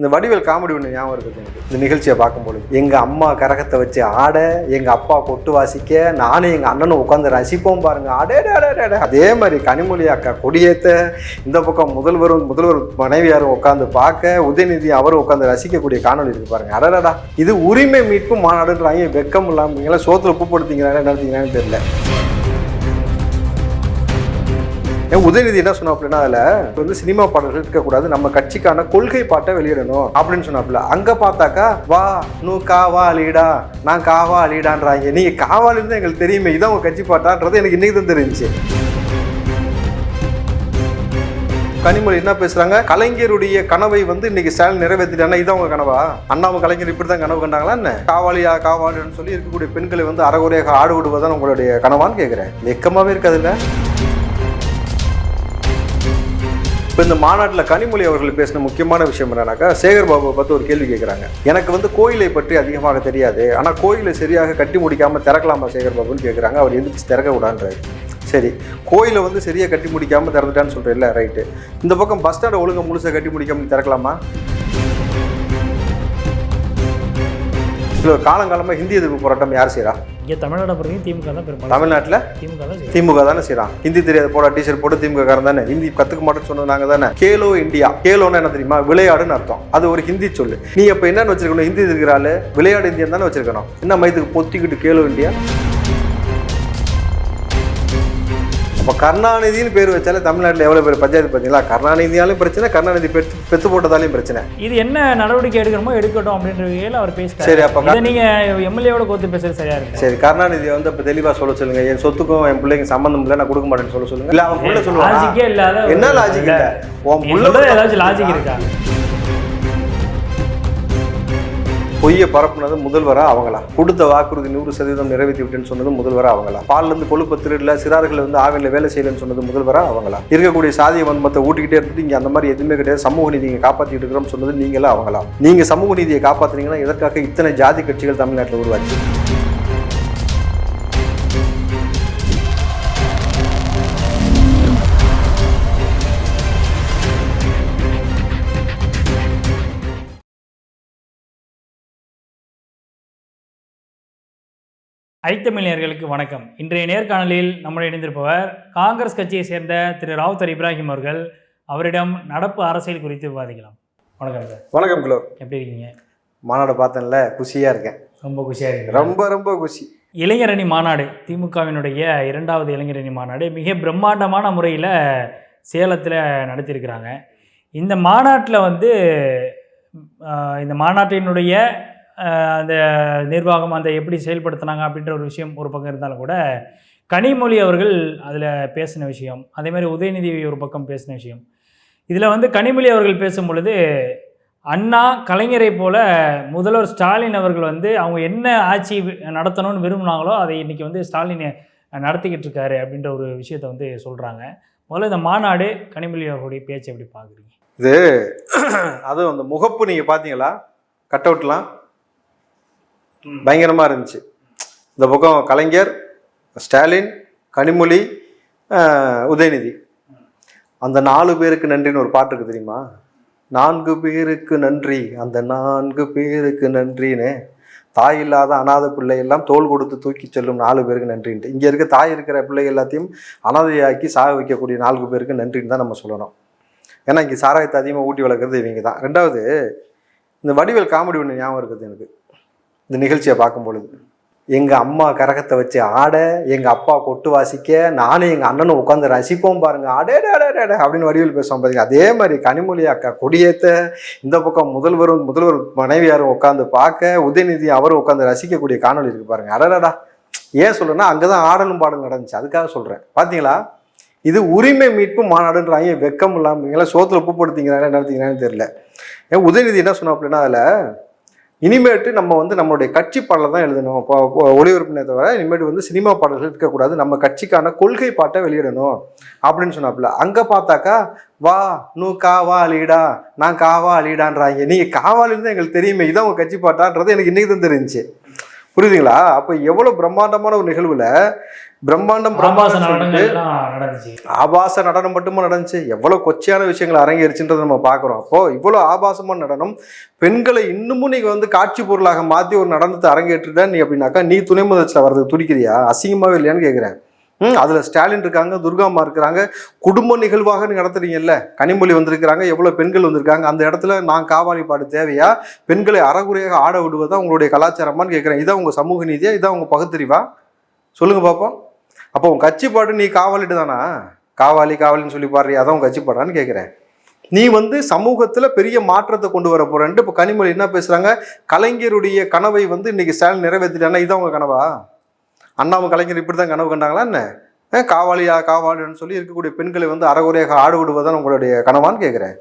இந்த வடிவேல் காமெடி ஒன்று ஞாபகம் இருக்குது எனக்கு? இந்த நிகழ்ச்சியை பார்க்கும்போது எங்கள் அம்மா கரகத்தை வச்சு ஆட எங்கள் அப்பா கொட்டு வாசிக்க நானும் எங்கள் அண்ணனும் உட்காந்து ரசிப்போம் பாருங்க. அடே அடே, அதே மாதிரி கனிமொழி அக்கா கொடியேற்ற இந்த பக்கம் முதல்வரும் முதல்வர் மனைவியாரும் உட்காந்து பார்க்க உதயநிதி அவரும் உட்காந்து ரசிக்கக்கூடிய காணொலி இருக்கு பாருங்க. அடடா இது உரிமை மீட்பு மாநாடுன்றாங்க. வெக்கம் இல்லாமல் சோத்துல உப்பு படுத்தீங்களா நடத்தீங்களான்னு தெரியல. உதயநிதி என்ன சொன்னாப்புலன்னா அதில் வந்து சினிமா பாடல்கள் இருக்கக்கூடாது நம்ம கட்சிக்கான கொள்கை பாட்டை வெளியிடணும் அப்படின்னு சொன்னாப்புல. அங்கே பார்த்தாக்கா வா நூ காவாலிடா நான் காவாலிடான்றாங்க நீங்கள் காவாலின்னு தான் எங்களுக்கு தெரியுமே இதான் உங்கள் கட்சி பாட்டான்றது எனக்கு இன்னைக்கு தான் தெரிஞ்சுச்சு. கனிமொழி என்ன பேசுறாங்க? கலைஞருடைய கனவை வந்து இன்னைக்கு ஸ்டாலின் நிறைவேற்றிட்டாங்க இதான் அவங்க கனவா? அண்ணாவும் கலைஞர் இப்படி தான் கனவு கண்டாங்களா என்ன? காவாலியா காவாலின்னு சொல்லி இருக்கக்கூடிய பெண்களை வந்து அறகுறையாக ஆடு விடுவதுதான் உங்களுடைய கனவான்னு கேட்குறேன் வெக்கமாகவே இருக்காதுல்ல? இப்போ இந்த மாநாட்டில் கனிமொழி அவர்கள் பேசின முக்கியமான விஷயம் என்னன்னாக்கா சேகர் பாபுவை பற்றி ஒரு கேள்வி கேட்குறாங்க எனக்கு வந்து கோயிலை பற்றி அதிகமாக தெரியாது. ஆனால் கோயிலை சரியாக கட்டி முடிக்காமல் திறக்கலாமா சேகர் பாபுன்னு கேட்குறாங்க அவர் எந்திரிச்சு திறக்க விடான்றாரு சரி கோயிலை வந்து சரியாக கட்டி முடிக்காமல் திறந்துட்டான்னு சொல்கிறேன் இல்லை ரைட்டு இந்த பக்கம் பஸ் ஸ்டாண்டை ஒழுங்காக முழுசாக கட்டி முடிக்காமல் திறக்கலாமா? இல்லை காலங்காலமாக ஹிந்தி எதிர்ப்பு போராட்டம் யார் செய்கிறா இங்கே தமிழ்நாடு பொறுத்தையும் திமுக தான் பெரும்பாலும் தமிழ்நாட்டில்? திமுக தான். திமுக தானே செய்றான் ஹிந்தி தெரியாத போட டிஷர்ட் போட்டு திமுக காரன் தானே. ஹிந்தி கத்துக்க மாட்டேன்னு சொன்னது நாங்க தானே. கேலோ இந்தியா. கேலோன்னு என்ன தெரியுமா? விளையாடுன்னு அர்த்தம். அது ஒரு ஹிந்தி சொல்லு. நீ அப்ப என்னன்னு வச்சிருக்கணும்? ஹிந்தி இருக்கிறாள் விளையாடு இந்தியா தானே வச்சிருக்கணும். என்ன மைத்துக்கு பொத்திக்கிட்டு கேலோ இந்தியா? அப்ப கருணாநிதினு பேர் வச்சாலே தமிழ்நாட்டில் எவ்வளவு பேர்? பஞ்சாயத்து பார்த்தீங்களா கருணாநிதியாலும் பிரச்சனை கருணாநிதி பெற்று பெத்து போட்டதாலையும் பிரச்சனை. இது என்ன நடவடிக்கை எடுக்கணுமோ எடுக்கட்டும் அப்படின்ற வகையில் அவர் பேசிட்டார். சரி அப்ப இதை நீங்க எம்எல்ஏவோட கோத்து பேசுறது சரியா இருக்கு? சரி கருணாநிதியை வந்து அப்ப தெளிவா சொல்ல சொல்லுங்க. என் சொத்துக்கும் என் பிள்ளைங்க சம்பந்தம் இல்லை நான் கொடுக்க மாட்டேன்னு சொல்ல சொல்லுங்க. இல்ல அவன் புள்ள சொல்லுவான் லாஜிக்கே இல்லாத என்ன லாஜிக் இல்ல? உன் புள்ள ஏதாச்சும் லாஜிக் இருக்கா? பொய்யை பரப்புனது முதல்வராக அவங்களா? கொடுத்த வாக்குறுதி நூறு சதவீதம் நிறைவேற்றி விட்டேன்னு சொன்னது முதல்வராக அவங்களா? பால்ல இருந்து திருடல சிறார்கள் வந்து ஆவினில் வேலை செய்யலன்னு சொன்னது முதல்வராக அவங்களா? இருக்கக்கூடிய சாதிய வன்மத்தை ஊட்டிக்கிட்டே இருந்துட்டு இங்கே அந்த மாதிரி எதுவுமே கிடையாது. சமூக நீதியை காப்பாற்றிட்டு இருக்கிறோம் சொன்னது நீங்களா அவங்களா? நீங்கள் சமூக நீதியை காப்பாத்துறீங்கன்னா எதற்காக இத்தனை ஜாதி கட்சிகள் தமிழ்நாட்டில் உருவாச்சு? ஐத்தமிழியர்களுக்கு வணக்கம். இன்றைய நேர்காணலில் நம்முடைய இணைந்திருப்பவர் காங்கிரஸ் கட்சியை சேர்ந்த திரு ராவுத்தர் இப்ராஹிம் அவர்கள். அவரிடம் நடப்பு அரசியல் குறித்து விவாதிக்கலாம். வணக்கம் சார். வணக்கம் கிலோ. எப்படி இருக்கீங்க? மாநாடு பார்த்தேன்ல குஷியா இருக்கேன். ரொம்ப குஷியாக இருக்கு ரொம்ப ரொம்ப குஷி. இளைஞரணி மாநாடு திமுகவினுடைய இரண்டாவது இளைஞரணி மாநாடு மிக பிரம்மாண்டமான முறையில் சேலத்தில் நடத்தியிருக்கிறாங்க. இந்த மாநாட்டில் வந்து இந்த மாநாட்டினுடைய அந்த நிர்வாகம் அந்த எப்படி செயல்படுத்தினாங்க அப்படின்ற ஒரு விஷயம் ஒரு பக்கம் இருந்தாலும் கூட கனிமொழி அவர்கள் அதில் பேசின விஷயம் அதேமாதிரி உதயநிதி ஒரு பக்கம் பேசின விஷயம். இதில் வந்து கனிமொழி அவர்கள் பேசும் பொழுது அண்ணா கலைஞரை போல முதல்வர் ஸ்டாலின் அவர்கள் வந்து அவங்க என்ன ஆட்சி நடத்தணும்னு விரும்புனாங்களோ அதை இன்றைக்கி வந்து ஸ்டாலின் நடத்திக்கிட்டு இருக்காரு அப்படின்ற ஒரு விஷயத்தை வந்து சொல்கிறாங்க முதல்ல இந்த மாநாடு கனிமொழி அவர்களுடைய பேச்சை எப்படி பார்க்குறீங்க இது அதுவும் அந்த முகப்பு நீங்கள் பார்த்தீங்களா கட் அவுட்லாம். பயங்கரமாக இருந்துச்சு. இந்த பக்கம் கலைஞர் ஸ்டாலின் கனிமொழி உதயநிதி. அந்த நாலு பேருக்கு நன்றின்னு ஒரு பாட்டு இருக்கு தெரியுமா? நான்கு பேருக்கு நன்றி அந்த நான்கு பேருக்கு நன்றின்னு. தாய் இல்லாத அனாதை பிள்ளை எல்லாம் தோல் கொடுத்து தூக்கி செல்லும் நாலு பேருக்கு நன்றின்ட்டு. இங்கே இருக்க தாய் இருக்கிற பிள்ளை எல்லாத்தையும் அனாதையாக்கி சாக வைக்கக்கூடிய நான்கு பேருக்கு நன்றின்னு தான் நம்ம சொல்லணும். ஏன்னா இங்கே சாராயத்தை அதிகமாக ஊட்டி வளர்க்குறது இவங்க தான். ரெண்டாவது இந்த வடிவேல் காமெடி ஒன்று ஞாபகம் இருக்குது எனக்கு. இந்த நிகழ்ச்சியை பார்க்கும் பொழுது எங்கள் அம்மா கரகத்தை வச்சு ஆட எங்கள் அப்பா கொட்டு வாசிக்க நானும் எங்கள் அண்ணனும் உட்காந்து ரசிப்போம் பாருங்க. அடே அடே அடே அப்படின்னு வடிவில் பேசுவோம் பாருங்க அதே மாதிரி கனிமொழி அக்கா கொடியேத்த இந்த பக்கம் முதல்வரும் முதல்வர் மனைவியாரும் உட்காந்து பார்க்க உதயநிதி அவரும் உட்காந்து ரசிக்கக்கூடிய காணொலி இருக்குது பாருங்க. அடடடா. ஏன் சொல்றேன்னா அங்கே தான் ஆடலும் பாடலும் நடந்துச்சு. அதுக்காக சொல்கிறேன் பார்த்தீங்களா இது உரிமை மீட்பு மாநாடுன்றாங்க. வெக்கம் இல்லாமல் நீங்களாம் சோத்துல உப்பு படுத்தீங்கிறாங்க தெரியல. ஏன் உதயநிதி என்ன சொன்னோம் அப்படின்னா அதில் இனிமேட்டு நம்ம வந்து நம்மளுடைய கட்சி பாடலை தான் எழுதணும். ஒளிபரப்பினே தவிர இனிமேட்டு வந்து சினிமா பாடல்கள் இருக்கக்கூடாது. நம்ம கட்சிக்கான கொள்கை பாட்டை வெளியிடணும் அப்படின்னு சொன்னாப்புல. அங்கே பார்த்தாக்கா வா நூ காவாலிடா நான் காவாலிடான்றாங்க நீங்கள் காவாலின்னு தான் எங்களுக்கு தெரியுமே. இதான் உங்கள் கட்சி பாட்டான்றது எனக்கு இன்றைக்கி தான் தெரிஞ்சுச்சு. புரியுதுங்களா? அப்ப எவ்வளவு பிரம்மாண்டமான ஒரு நிகழ்வுல பிரம்மாண்டம் நடந்துச்சு. ஆபாச நடனம் மட்டுமா நடந்துச்சு? எவ்வளவு கொச்சையான விஷயங்கள் அரங்கேறிச்சுன்றதை நம்ம பார்க்குறோம். அப்போ இவ்வளவு ஆபாசமான நடனம் பெண்களை இன்னமும் நீங்க வந்து காட்சி பொருளாக மாத்தி ஒரு நடனத்தை அரங்கேற்றுட்ட நீ அப்படின்னாக்கா நீ துணை முதலமைச்சர் வர்றது துடிக்கிறியா? அசிங்கமாவே இல்லையான்னு கேட்குறேன் ம் அதில் ஸ்டாலின் இருக்காங்க துர்காம்மா இருக்கிறாங்க. குடும்ப நிகழ்வாக நடத்துறீங்கல்ல கனிமொழி வந்திருக்கிறாங்க எவ்வளோ பெண்கள் வந்திருக்காங்க அந்த இடத்துல நான் காவாலி பாடு தேவையா? பெண்களை அறகுறையாக ஆட விடுவதா உங்களுடைய கலாச்சாரமானு கேட்குறேன் இதான் உங்கள் சமூக நீதியா? இதான் உங்கள் பகுத்தறிவா? சொல்லுங்க பாப்போம். அப்போ உன் கட்சி பாட்டு நீ காவாலிட்டு தானா? காவாலி காவாலின்னு சொல்லி பாடுறியா? அதான் உன் கட்சி கேட்குறேன் நீ வந்து சமூகத்தில் பெரிய மாற்றத்தை கொண்டு வர போறேன்ட்டு இப்போ கனிமொழி என்ன பேசுகிறாங்க கலைஞருடைய கனவை வந்து இன்னைக்கு ஸ்டாலின் நிறைவேற்றிட்டானா இதான் உங்கள் கனவா? அண்ணாவும் கலைஞர் இப்படி தான் கனவு கண்டாங்களா என்ன? காவாலியா காவாலின்னு சொல்லி இருக்கக்கூடிய பெண்களை வந்து அறகுறையாக ஆடு விடுவதான் உங்களுடைய கனவான்னு கேட்குறேன்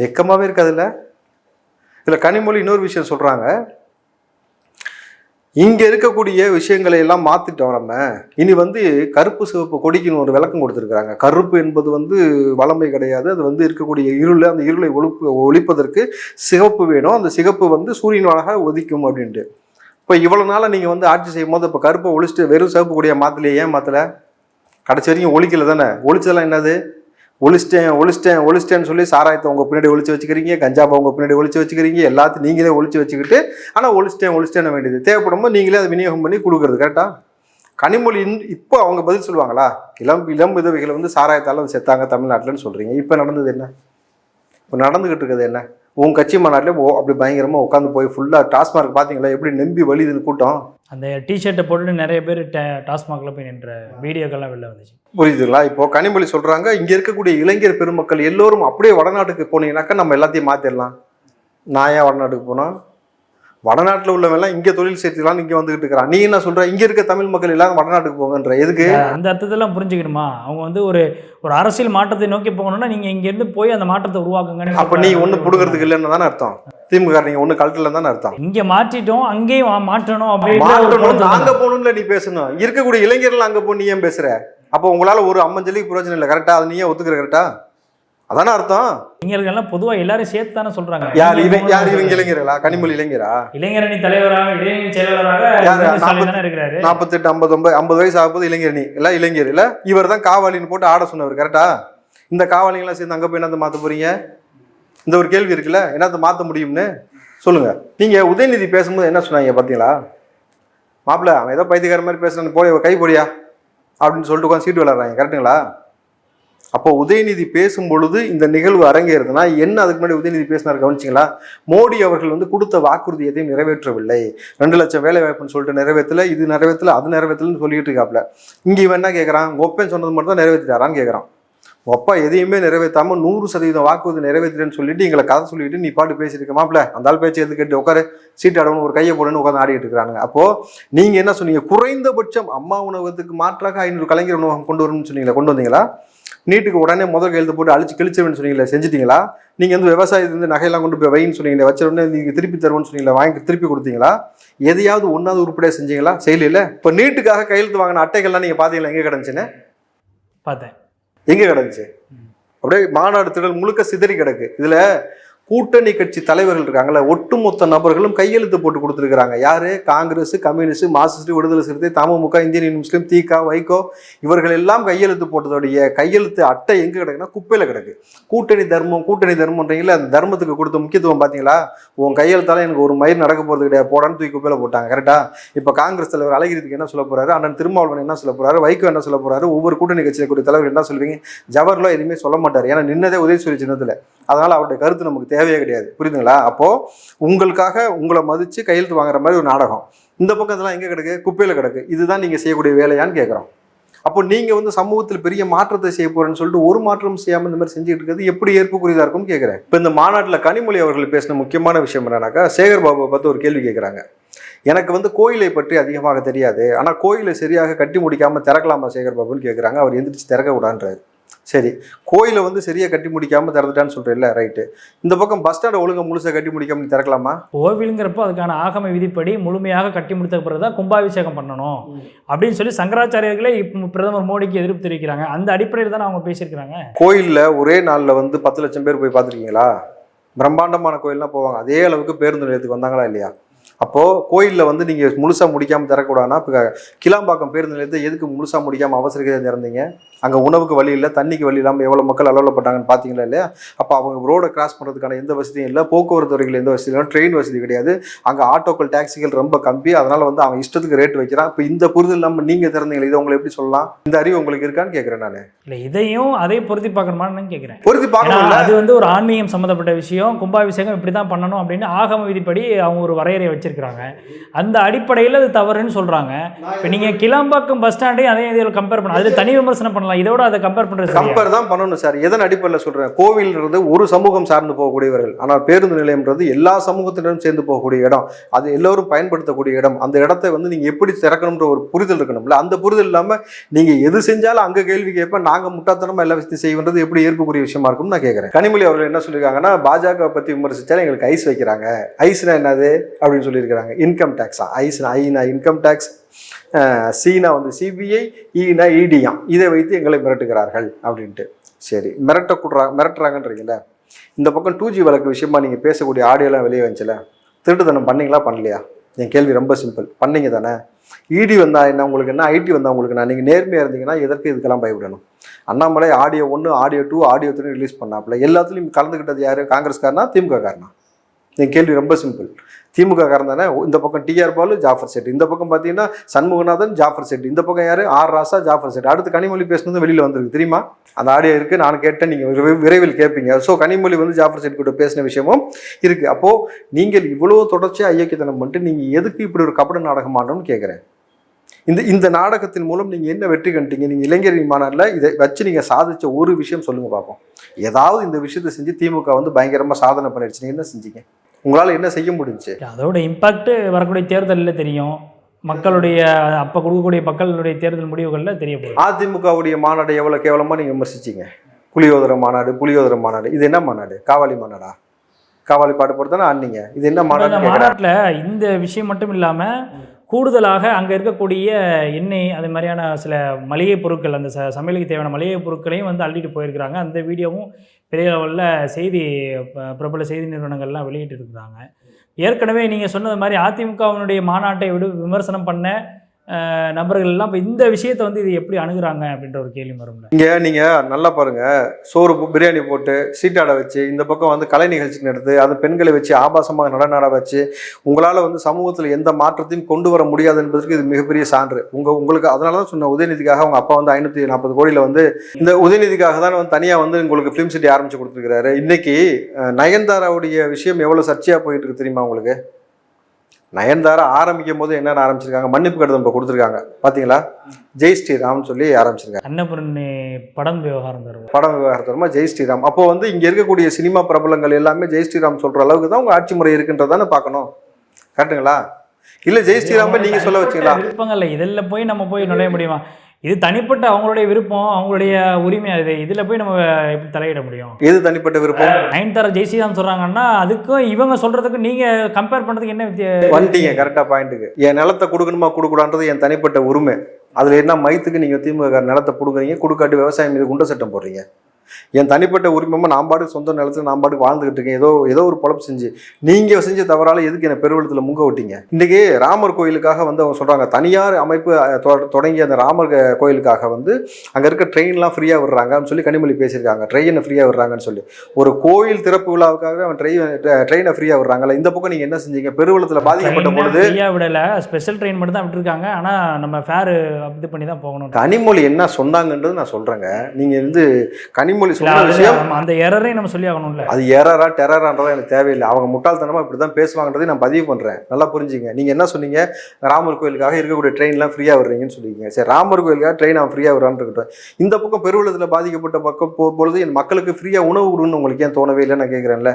நெக்கமாகவே இருக்காதுல்ல? இதில் கனிமொழி இன்னொரு விஷயம் சொல்கிறாங்க இங்கே இருக்கக்கூடிய விஷயங்களை எல்லாம் மாற்றிட்டோம் நம்ம. இனி வந்து கருப்பு சிவப்பு கொடிக்குன்னு ஒரு விளக்கம் கொடுத்துருக்குறாங்க. கருப்பு என்பது வந்து வளமை கிடையாது. அது வந்து இருக்கக்கூடிய இருளை அந்த இருளை ஒழிப்பு ஒழிப்பதற்கு சிவப்பு வேணும். அந்த சிகப்பு வந்து சூரியன் சூரியனாக ஒதிக்கும் அப்படின்ட்டு. இப்போ இவ்வளோ நாளாக நீங்கள் வந்து ஆட்சி செய்யும் போது இப்போ கருப்பை ஒழிச்சிட்டு வெறும் சிவப்பு கொடியை மாத்தலையே ஏன் மாத்தல? கடைசி வரைக்கும் ஒழிக்கல தானே? ஒழிச்சதெல்லாம் என்னது? ஒழிச்சிட்டேன் ஒழிச்சிட்டேன் ஒழிச்சிட்டேன்னு சொல்லி சாராயத்தை உங்கள் பின்னாடி ஒழிச்சு வச்சுக்கிறீங்க கஞ்சாப்பை உங்கள் பின்னாடி ஒழிச்சு வச்சுக்கிறீங்க எல்லாத்தையும் நீங்களே ஒழிச்சு வச்சுக்கிட்டு ஆனால் ஒழிச்சிட்டேன் ஒழிச்சிட்டேன் வேண்டியது. தேவைப்படும் போது நீங்களே அதை விநியோகம் பண்ணி கொடுக்குறது கரெக்டா கனிமொழி இன்- இப்போ அவங்க பதில் சொல்லுவாங்களா? இளம் இளம் விதவைகளை வந்து சாராயத்தால் வந்து செத்தாங்க தமிழ்நாட்டில்னு சொல்கிறீங்க இப்போ நடந்தது என்ன? இப்போ நடந்துக்கிட்டு இருக்கிறது என்ன? உன் கட்சி மாநாட்டில் ஓ அப்படி பயங்கரமாக உட்காந்து போய் ஃபுல்லாக டாஸ்மார்க் பார்த்தீங்களா? எப்படி நம்பி வலிதுன்னு கூட்டம்? அந்த டிஷர்ட்டை போட்டுட்டு நிறைய பேர் டாஸ்மாக்ல போய் நின்ற வீடியோக்கெல்லாம் வெளில வந்துச்சு. புரியுதுங்களா? இப்போ கனிமொழி சொல்றாங்க இங்க இருக்கக்கூடிய இளைஞர் பெருமக்கள் எல்லோரும் அப்படியே வடநாட்டுக்கு போனீங்கன்னாக்கா நம்ம எல்லாத்தையும் மாத்திடலாம் நான் ஏன் வடநாட்டுக்கு போனோம் வடநாட்டில் உள்ளவெல்லாம் இங்க தொழில் சேர்த்துக்கலாம்னு இங்க வந்துகிட்டு இருக்கிறான். நீ என்ன சொல்ற? இங்க இருக்க தமிழ் மக்கள் எல்லாரும் வடநாட்டுக்கு போங்கன்ற. எதுக்கு? அந்த அர்த்தத்தெல்லாம் புரிஞ்சுக்கணுமா? அவங்க வந்து ஒரு ஒரு அரசியல் மாற்றத்தை நோக்கி போகணும்னா நீங்க இங்க இருந்து போய் அந்த மாற்றத்தை உருவாக்குங்கன்னு அப்ப நீ ஒண்ணு புடுங்கிறதுக்கு இல்லைன்னு தானே அர்த்தம். திமுக நீங்க ஒண்ணு கழட்டலன்னு தானே அர்த்தம். இங்க மாற்றிட்டோம் அங்கேயும் மாற்றணும் அப்படின்னு மாற்றணும் தானே. போகணும்ல நீ பேசணும். இருக்கக்கூடிய இளைஞர்கள் அங்க போ நீ ஏன் பேசுற? அப்போ உங்களால ஒரு அம்மஞ்சலிக்கு பிரயோஜனம் இல்லை கரெக்டா அது நீயே ஒத்துக்கிற கரெக்டா அதானே அர்த்தம்? இளைஞர்கள்லாம் பொதுவா எல்லாரும் சேர்த்து தானே சொல்றாங்க. யார் இவன் யார். இவங்க இளைஞர்களா? கனிமொழி இளைஞரா? இளைஞரணி தலைவராக இளைஞரணி செயலாளராக இருக்கிறாரு. நாற்பத்தெட்டு ஐம்பது ஒன்பது ஐம்பது வயசு ஆகும்போது இளைஞர் நீ எல்லாம் இளைஞர். இல்ல இவர் தான் காவாலின்னு போட்டு ஆட சொன்னவர் கரெக்டா இந்த காவாலிங்கெல்லாம் சேர்ந்து அங்க போய் என்னத்த மாத்த போறீங்க? இந்த ஒரு கேள்வி இருக்குல்ல என்னத்த மாத்த முடியும்னு? சொல்லுங்க. நீங்க உதயநிதி பேசும்போது என்ன சொன்னாங்க பாத்தீங்களா? மாப்பிள்ள அவன் ஏதோ பைத்தியக்கார மாதிரி பேசுறான்னு போய் கை போடியா? அப்படின்னு சொல்லிட்டு உட்காந்து சீட்டு விளையாடுறாங்க கரெக்டுங்களா அப்போ உதயநிதி பேசும் பொழுது இந்த நிகழ்வு அரங்கேறுதுன்னா என்ன அதுக்கு முன்னாடி உதயநிதி பேசினார் கவனிச்சிங்களா? மோடி அவர்கள் வந்து கொடுத்த வாக்குறுதி எதையும் நிறைவேற்றவில்லை. ரெண்டு லட்சம் வேலை வாய்ப்புன்னு சொல்லிட்டு நிறைவேற்றல இது நிறைவேற்றல அது நிறைவேற்றலன்னு சொல்லிட்டு இருக்காப்ல. இங்கே இவன் என்ன கேட்குறான் ஒப்பன் சொன்னது மட்டும் தான் நிறைவேற்றிட்டாரான்னு கேட்குறான் ஒப்பா எதையுமே நிறைவேற்றாம நூறு சதவீதம் வாக்குறுதி நிறைவேற்றுறேன்னு சொல்லிட்டு எங்களை கதை சொல்லிட்டு நீ பாட்டு பேசியிருக்கமாப்ல? அந்த ஆள் பேச்சு எது கேட்டு உட்காரு. சீட் ஆடணும் ஒரு கையை போடணும் உட்காந்து ஆடிட்டு இருக்கானுங்க அப்போ நீங்க என்ன சொன்னீங்க? குறைந்தபட்சம் அம்மா உணவகத்துக்கு மாற்றாக ஐநூறு கலைஞர் உணவகம் கொண்டு வரணும்னு சொன்னீங்களா கொண்டு வந்தீங்களா? நீட்டுக்கு உடனே முதல் கையெழுத்து போட்டு அழிச்சு கிழிச்சிருவேன்னு சொன்னீங்களா செஞ்சிட்டீங்களா? நீங்க வந்து விவசாயத்துல இருந்து நகையெல்லாம் கொண்டு போய் வைன்னு சொன்னீங்களே வச்ச உடனே நீங்க திருப்பி தருவோம்னு சொன்னீங்களா வாங்கி திருப்பி கொடுத்தீங்களா? எதையாவது ஒன்றாவது உருப்படியாக செஞ்சீங்களா? செய்யல இப்போ நீட்டுக்காக கையெழுத்து வாங்கின அட்டைகள்லாம் நீங்க பாத்தீங்களா எங்க கிடந்துச்சுன்னு? பார்த்தேன். எங்க கிடந்துச்சு? அப்படியே மாநாடு திடல் முழுக்க சிதறி கிடக்கு. இதுல கூட்டணி கட்சி தலைவர்கள் இருக்காங்கல்ல ஒட்டுமொத்த நபர்களும் கையெழுத்து போட்டு கொடுத்துருக்காங்க யாரு? காங்கிரஸ் கம்யூனிஸ்ட் மார்க்சிஸ்ட் விடுதலை சிறுத்தை தமுமுக இந்தியன் யூனியன் முஸ்லீம் தீகா வைகோ இவர்கள் எல்லாம் கையெழுத்து போட்டதோடைய கையெழுத்து அட்டை எங்கே கிடக்குன்னா குப்பையில் கிடக்கு. கூட்டணி தர்மம் கூட்டணி தர்மம்ன்றீங்களா அந்த தர்மத்துக்கு கொடுத்த முக்கியத்துவம் பார்த்தீங்களா உன் கையெழுத்தால எனக்கு ஒரு மயிர் நடக்க போகிறது கிடையாது போடான்னு தூக்கி குப்பையில் போட்டாங்க கரெக்டா இப்போ காங்கிரஸ் தலைவர் அழகிரிக்கு என்ன சொல்ல போறாரு? அண்ணன் திருமாவளவன் என்ன சொல்ல போறாரு? வைகோ என்ன சொல்ல போறாரு? ஒவ்வொரு கூட்டணி கட்சியை கூடிய தலைவர் என்ன சொல்வீங்க ஜவஹர்லால் எதுவுமே சொல்ல மாட்டார். ஏன்னா நின்னதே சொல்லி சின்னத்தில். அதனால அவருடைய கருத்து நமக்கு தேவையே கிடையாது. புரியுதுங்களா? அப்போது உங்களுக்காக உங்களை மதித்து கையெழுத்து வாங்குற மாதிரி ஒரு நாடகம். இந்த பக்கம் இதெல்லாம் எங்கே கிடக்கு? குப்பையில் கிடக்கு. இதுதான் நீங்கள் செய்யக்கூடிய வேலையான்னு கேட்குறோம் அப்போ நீங்கள் வந்து சமூகத்தில் பெரிய மாற்றத்தை செய்ய போறேன்னு சொல்லிட்டு ஒரு மாற்றம் செய்யாமல் இந்த மாதிரி செஞ்சுட்டு இருக்கிறது எப்படி ஏற்புக்குரியதாக இருக்கும்னு கேட்குறேன் இப்போ இந்த மாநாட்டில் கனிமொழி அவர்கள் பேசின முக்கியமான விஷயம் என்னன்னாக்கா சேகர் பாபுவை பார்த்து ஒரு கேள்வி கேட்குறாங்க எனக்கு வந்து கோயிலை பற்றி அதிகமாக தெரியாது. ஆனால் கோயிலை சரியாக கட்டி முடிக்காம திறக்கலாமா சேகர் பாபுன்னு கேட்குறாங்க அவர் எந்திரிச்சு திறக்க விடான்றாரு சரி கோயிலை வந்து சரியா கட்டி முடிக்காம திறந்துட்டான்னு சொல்றேன்ல ரைட்டு இந்த பக்கம் பஸ் ஸ்டாண்டை ஒழுங்கா முழுசா கட்டி முடிக்காம நீ திறக்கலாமா? கோவிலுங்கிறப்போ அதுக்கான ஆகம விதிப்படி முழுமையாக கட்டி முடித்த பிறகு தான் கும்பாபிஷேகம் பண்ணணும். அப்படின்னு சொல்லி சங்கராச்சாரியர்களே இப்போ பிரதமர் மோடிக்கு எதிர்ப்பு தெரிவிக்கிறாங்க. அந்த அடிப்படையில் தானே அவங்க பேசியிருக்கிறாங்க. கோயில்ல ஒரே நாள்ல வந்து பத்து லட்சம் பேர் போய் பார்த்துருக்கீங்களா? பிரம்மாண்டமான கோயில்லாம் போவாங்க. அதே அளவுக்கு பேருந்து நிலையத்துக்கு வந்தாங்களா இல்லையா? அப்போது கோயிலில் வந்து நீங்கள் முழுசாக முடிக்காமல் திறக்கூடாதுன்னா இப்போ கிளாம்பாக்கம் பேருந்து நிலையத்தை எதுக்கு முழுசாக முடிக்காமல் அவசரத்தை திறந்தீங்க? அங்கே உணவுக்கு வழி இல்லை தண்ணிக்கு வழி இல்லாமல் எவ்வளோ மக்கள் அலுவலப்பட்டாங்கன்னு பார்த்தீங்களா இல்லையா? அப்போ அவங்க ரோடை கிராஸ் பண்ணுறதுக்கான எந்த வசதியும் இல்லை போக்குவரத்து துறைகள் எந்த வசதியும் இல்லை ட்ரெயின் வசதி கிடையாது. அங்கே ஆட்டோக்கள் டாக்ஸிகள் ரொம்ப கம்மி. அதனால் வந்து அவன் இஷ்டத்துக்கு ரேட் வைக்கிறான். இப்போ இந்த புரிதல் இல்லாமல் நீங்கள் திறந்தீங்களே இதை உங்களை எப்படி சொல்லலாம்? இந்த அறிவு உங்களுக்கு இருக்கான்னு கேட்குறேன் நான். இல்லை இதையும் அதையும் பொருத்தி பார்க்கணுமான்னு கேட்குறேன். பொருத்தி ஏன்னா பார்க்கணும்ல? அது வந்து ஒரு ஆன்மீகம் சம்மந்தப்பட்ட விஷயம் கும்பாபிஷேகம் இப்படி தான் பண்ணணும் அப்படின்னு ஆகம விதிப்படி அவங்க ஒரு வரையறையை வச்சிருக்கிறாங்க. அந்த அடிப்படையில் அது தவறுன்னு சொல்கிறாங்க இப்போ நீங்கள் கிளாம்பாக்கம் பஸ் ஸ்டாண்டையும் அதையும் இதில் கம்பேர் பண்ண அதில் தனி விமர்சனம் பண்ணலாம். இதோட அதை கம்பேர் பண்ணுறது கம்பேர் தான் பண்ணணும் சார். எதன் அடிப்படையில் சொல்கிறேன் கோவில்ன்றது ஒரு சமூகம் சார்ந்து போகக்கூடியவர்கள். ஆனால் பேருந்து நிலையம்ன்றது எல்லா சமூகத்தினரும் சேர்ந்து போகக்கூடிய இடம். அது எல்லோரும் பயன்படுத்தக்கூடிய இடம். அந்த இடத்தை வந்து நீங்கள் எப்படி திறக்கணுன்ற ஒரு புரிதல் இருக்கணும்ல? அந்த புரிதல் இல்லாமல் நீங்கள் எது செஞ்சாலும் அங்கே கேள்வி கேட்பேன் நாங்கள் முட்டாத்தனமாக எல்லா விஷயத்தையும் செய்வது எப்படி ஏற்புக்குரிய விஷயமா இருக்கும்னு நான் கேட்குறேன் கனிமொழி அவர்கள் என்ன சொல்லியிருக்காங்கன்னா பாஜக பற்றி விமர்சிச்சாலும் எங்களுக்கு ஐஸ் வைக்கிறாங்க. ஐஸ்னா என்னது? அப்படின்னு சொல்லியிருக்கிறாங்க. இன்கம் டேக்ஸா ஐஸ்னா ஐனா இன்கம் டேக்ஸ் சீனா வந்து சிபிஐ ஈனா இடியாம் இதை வைத்து எங்களை மிரட்டுகிறார்கள் அப்படின்ட்டு. சரி மிரட்ட கூடுறா மிரட்டுறாங்கன்றீங்களே இந்த பக்கம் டூ ஜி வழக்கு விஷயமா நீங்கள் பேசக்கூடிய ஆடியோலாம் வெளியே வந்துச்சுல? திருட்டுத்தனம் பண்ணீங்களா? பண்ணலையா? என் கேள்வி ரொம்ப சிம்பிள் பண்ணீங்க தானே? இடி வந்தால் என்ன? உங்களுக்கு என்ன? ஐடி வந்தால் உங்களுக்கு நான் நீங்கள் நேர்மையாக இருந்தீங்கன்னா எதற்கு இதுக்கெல்லாம் பயப்படணும்? அண்ணாமலை ஆடியோ ஒன்று audio two audio three release பண்ணாப்புல. எல்லாத்துலேயும் கலந்துக்கிட்டது யார்? காங்கிரஸ்காரனா? திமுக காரனா என் கேள்வி ரொம்ப சிம்பிள் திமுக காரன் தானே? இந்த பக்கம் டிஆர் பாலு ஜாஃபர் செட் இந்த பக்கம் பார்த்தீங்கன்னா சண்முகநாதன் ஜாஃபர் செட் இந்த பக்கம் யார்? ஆர் ராசா ஜாஃபர் செட் அடுத்து கனிமொழி பேசுனது வெளியில் வந்திருக்கு. தெரியுமா? அந்த ஆடியோ இருக்குது நான் கேட்டேன். நீங்கள் விரைவில் கேட்பீங்க ஸோ கனிமொழி வந்து ஜாஃபர் செட் கூட பேசின விஷயமும் இருக்குது அப்போது நீங்கள் இவ்வளோ தொடர்ச்சியாக ஐயோக்கியத்தனம் பண்ணிட்டு நீங்கள் எதுக்கு இப்படி ஒரு கபட நாடகம் ஆடணும்னு கேட்குறேன் இந்த இந்த நாடகத்தின் மூலம் நீங்கள் என்ன வெற்றி கண்டீங்க? நீங்கள் இளைஞர் மாநாட்டில் இதை வச்சு நீங்கள் சாதிச்ச ஒரு விஷயம் சொல்லுங்கள் பார்ப்போம் ஏதாவது இந்த விஷயத்தை செஞ்சு திமுக வந்து பயங்கரமாக சாதனை பண்ணிடுச்சு. என்ன செஞ்சீங்க? உங்களால் என்ன செய்ய முடிஞ்சுச்சு அதோட இம்பாக்ட் வரக்கூடிய தேர்தலில் தெரியும். மக்களுடைய அப்போ கொடுக்கக்கூடிய மக்களுடைய தேர்தல் முடிவுகளில் தெரிய போகுது அதிமுகவுடைய மாநாடு எவ்வளோ கேவலமாக நீங்கள் விமர்சிச்சீங்க? புலியோதர மாநாடு புலியோதர மாநாடு இது என்ன மாநாடு? காவாலி மாநாடா? காவாலி பாட்டு போட்டு தானே ஆனீங்க இது என்ன மாநாடு மாநாட்டில் இந்த விஷயம் மட்டும் இல்லாமல் கூடுதலாக அங்கே இருக்கக்கூடிய எண்ணெய் அது மாதிரியான சில மளிகை பொருட்கள் அந்த ச சமையலுக்கு தேவையான மளிகை பொருட்களையும் வந்து அள்ளிட்டு போயிருக்கிறாங்க. அந்த வீடியோவும் பெரிய லெவலில் செய்தி ப- பிரபல செய்தி நிறுவனங்கள்லாம் வெளியிட்டு இருக்கிறாங்க ஏற்கனவே நீங்கள் சொன்னது மாதிரி அதிமுகவினுடைய மாநாட்டை விட விமர்சனம் பண்ண நபர்கள் எல்லாம் இப்போ இந்த விஷயத்தை வந்து இது எப்படி அணுகுறாங்க அப்படின்ற ஒரு கேள்வி வரும்ல. இங்கே நீங்கள் நல்லா பாருங்க. சோறு பிரியாணி போட்டு சீட்டாட வச்சு இந்த பக்கம் வந்து கலை நிகழ்ச்சி நடத்து அது பெண்களை வச்சு ஆபாசமாக நடனாட வச்சு உங்களால் வந்து சமூகத்தில் எந்த மாற்றத்தையும் கொண்டு வர முடியாது என்பதற்கு இது மிகப்பெரிய சான்று. உங்கள் உங்களுக்கு அதனால தான் சொன்ன உதயநிதிக்காக அவங்க அப்பா வந்து ஐநூற்றி நாற்பது கோடியில் வந்து இந்த உதயநிதிக்காக தான் வந்து தனியாக வந்து உங்களுக்கு ஃபிலிம் சிட்டி ஆரம்பிச்சு கொடுத்துருக்காரு இன்னைக்கு நயன்தாராவுடைய விஷயம் எவ்வளோ சர்ச்சையாக போயிட்டு இருக்கு தெரியுமா உங்களுக்கு? நயன்தாரா ஆரம்பிக்கும் போது என்னென்ன ஆரம்பிச்சிருக்காங்க? மன்னிப்பு கடிதம் இப்போ கொடுத்துருக்காங்க. பார்த்தீங்களா ஜெய் ஸ்ரீராம்னு சொல்லி ஆரம்பிச்சிருக்காங்க. அன்னபூர்ணி படம் விவகாரம் தரும் படம் விவகாரத்தரமா ஜெய் ஸ்ரீராம். அப்போ வந்து இங்க இருக்கக்கூடிய சினிமா பிரபலங்கள் எல்லாமே ஜெய் ஸ்ரீராம் சொல்ற அளவுக்கு தான் உங்க ஆட்சி முறை இருக்குன்றதானே பார்க்கணும். கரெக்டுங்களா இல்ல ஜெய் ஸ்ரீராம் நீங்க சொல்ல வச்சீங்களா? விருப்பங்கள்ல இதில் போய் நம்ம போய் நுழைய முடியுமா? இது தனிப்பட்ட அவங்களுடைய விருப்பம் அவங்களுடைய உரிமை அது இதில் போய் நம்ம எப்படி தலையிட முடியும்? எது தனிப்பட்ட விருப்பம்? நயன்தாரா ஜெய்ஸ்ரீராம் சொல்றாங்கன்னா அதுக்கும் இவங்க சொல்றதுக்கும் நீங்க கம்பேர் பண்றதுக்கு என்ன வித்தியா வந்துட்டீங்க கரெக்டா பாயிண்ட்டுக்கு என் நிலத்தை கொடுக்கணுமா கொடுக்கூடான்றது என் தனிப்பட்ட உரிமை. அதுல என்ன மைத்துக்கு நீங்க திமுக நிலத்தை கொடுக்குறீங்க கொடுக்காட்டி விவசாயம் மீது குண்ட சட்டம் போடுறீங்க? என் தனிப்பட்ட உரிமைமா நான் பாட்டுக்கு சொந்த நிலத்துல நான் பாட்டுக்கு வாழ்ந்துகிட்டு இருக்கேன். ஏதோ ஏதோ ஒரு பொழப்பு செஞ்சு. நீங்க செஞ்ச தவறால எதுக்கு என்ன பெருவெளத்துல முங்க விட்டீங்க? இன்னைக்கு ராமர் கோயிலுக்காக வந்து அவங்க சொல்றாங்க. தனியார் அமைப்பு அஹ், தொ- தொடங்கிய அந்த ராமர் கோயிலுக்காக வந்து அங்க இருக்க ட்ரெயின்லாம் ஃப்ரீயா விடுறாங்கன்னு சொல்லி கனிமொழி பேசியிருக்காங்க. ட்ரெயினை ஃப்ரீயா விடுறாங்கன்னு சொல்லி. ஒரு கோயில் திறப்பு விழாவுக்காக அவன் ட்ரெயின் ட்ரெயினை ஃப்ரீயா விடுறாங்கல்ல. இந்த பக்கம் நீங்க என்ன செஞ்சீங்க? பெருவெளத்துல பாதிக்கப்பட்ட பொழுது விடல. ஸ்பெஷல் ட்ரெயின் மட்டும் தான் விட்டுருக்காங்க. ஆனா நம்ம ஃபேர் இது பண்ணி தான் போகணும். கனிமொழி என்ன சொன்னாங்கன்றது நான் சொல்றேங்க. நீங்க வந்து கனிமொழி இல்ல, சொன்ன விஷயம். அந்த எரரையும் நம்ம சொல்லி ஆகணும்ல. அது ஏறாரா டெரரான்றதா எனக்கு தேவையில்லை. அவங்க முட்டாள்தனமா இப்படி தான் பேசுவாங்கன்றதை நான் பதிவு பண்றேன். நல்லா புரிஞ்சுங்க. நீங்க என்ன சொன்னீங்க? ராமர் கோயிலுக்காக இருக்கக்கூடிய ட்ரெயின்லாம் ஃப்ரீயா விடுறீங்கன்னு சொல்லிருக்கீங்க சரி ராமர் கோயிலுக்காக ட்ரெயின் அவன் ஃப்ரீயா இருக்கட்டும். இந்த பக்கம் பெருவெள்ளத்துல பாதிக்கப்பட்ட பக்கம் போ பொழுது என் மக்களுக்கு ஃப்ரீயா உணவு கொடுன்னு உங்களுக்கு ஏன் தோணவே இல்லை நான் கேட்குறேன்ல.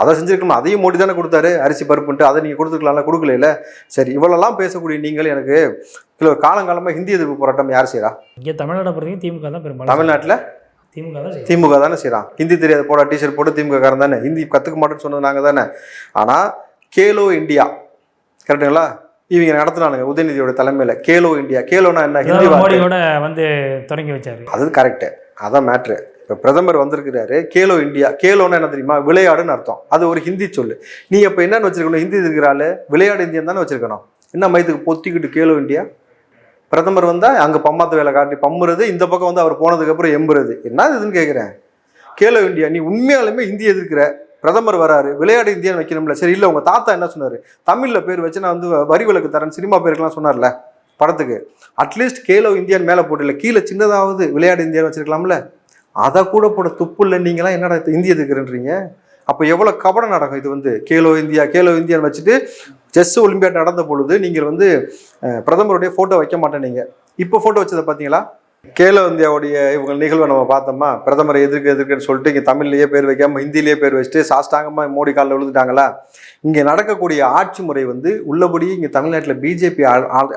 அதை செஞ்சிருக்கணும். அதையும் மோடி தானே கொடுத்தாரு. அரிசி பருப்புன்ட்டு அதை நீங்கள் கொடுத்துக்கலாம்ல கொடுக்கல சரி இவ்வளோலாம் பேசக்கூடிய நீங்கள் எனக்கு ஒரு காலங்காலமாக ஹிந்தி எதிர்ப்பு போராட்டம் யார் செய்கிறா இங்க தமிழ்நாட்டை பொறுத்தவரைக்கும் திமுக தான் பெரும்பாலும் தமிழ்நாட்டில்? திமுக தான் செய்கிறான் ஹிந்தி தெரியாத போடா டிஷர்ட் போட்டு திமுக காரன் தானே. ஹிந்தி கற்றுக்க மாட்டேன்னு சொன்னது நாங்கள் தானே. ஆனால் கேலோ இந்தியா. கரெக்டுங்களா இவங்க நடத்துனானுங்க உதயநிதியோட தலைமையில். கேலோ இந்தியா. கேலோனா என்ன? ஹிந்தி மோடியோட வந்து தொடங்கி வச்சாரு. அது கரெக்டு அதான் மேட்ரு இப்போ பிரதமர் வந்திருக்கிறாரு கேலோ இந்தியா. கேலோன்னு என்ன தெரியுமா? விளையாடுன்னு அர்த்தம். அது ஒரு ஹிந்தி சொல்லு. நீ இப்போ என்னன்னு வச்சிருக்கணும்? ஹிந்தி இருக்கிறாள் விளையாடு இந்தியன் தானே வச்சிருக்கணும். என்ன மயத்துக்கு பொத்திக்கிட்டு கேலோ இந்தியா? பிரதமர் வந்தால் அங்கே பம்மாத்து வேலை காட்டி பம்புறது இந்த பக்கம் வந்து அவர் போனதுக்கப்புறம் எம்புறது. என்ன இதுன்னு கேட்குறேன் கேலோ இந்தியா நீ உண்மையாலுமே ஹிந்தி எதிர்க்கிற. பிரதமர் வராரு விளையாடு இந்தியான்னு வைக்கணும்ல. சரி இல்லை உங்கள் தாத்தா என்ன சொன்னார்? தமிழில் பேர் வச்சு நான் வந்து வரி விலக்கு தரேன் சினிமா பேருக்கெல்லாம் சொன்னார்ல படத்துக்கு. அட்லீஸ்ட் கேலோ இந்தியான்னு மேலே போட்டில்ல. கீழே சின்னதாவது விளையாடு இந்தியான்னு வச்சுருக்கலாம்ல. அதை கூட போட துப்பு இல்லை நீங்களாம் என்னடா இந்திய எதுக்குறன்றீங்க அப்போ எவ்வளோ கபடம் நடக்கும் இது வந்து? கேலோ இந்தியா கேலோ இந்தியான்னு வச்சுட்டு செஸ் ஒலிம்பியாட் நடந்த பொழுது நீங்கள் வந்து பிரதமருடைய ஃபோட்டோ வைக்க மாட்டேனீங்க இப்போ ஃபோட்டோ வச்சதை பார்த்தீங்களா கேலோ இந்தியாவுடைய இவங்க நிகழ்வை நம்ம பார்த்தோமா? பிரதமரை எதிர்க்க எதிர்க்குன்னு சொல்லிட்டு இங்கே தமிழ்லேயே பேர் வைக்காமல் ஹிந்திலேயே பேர் வச்சுட்டு சாஷ்டாங்கமாக மோடி காலில் விழுந்துட்டாங்களா? இங்கே நடக்கக்கூடிய ஆட்சி முறை வந்து உள்ளபடி இங்கே தமிழ்நாட்டில் பிஜேபி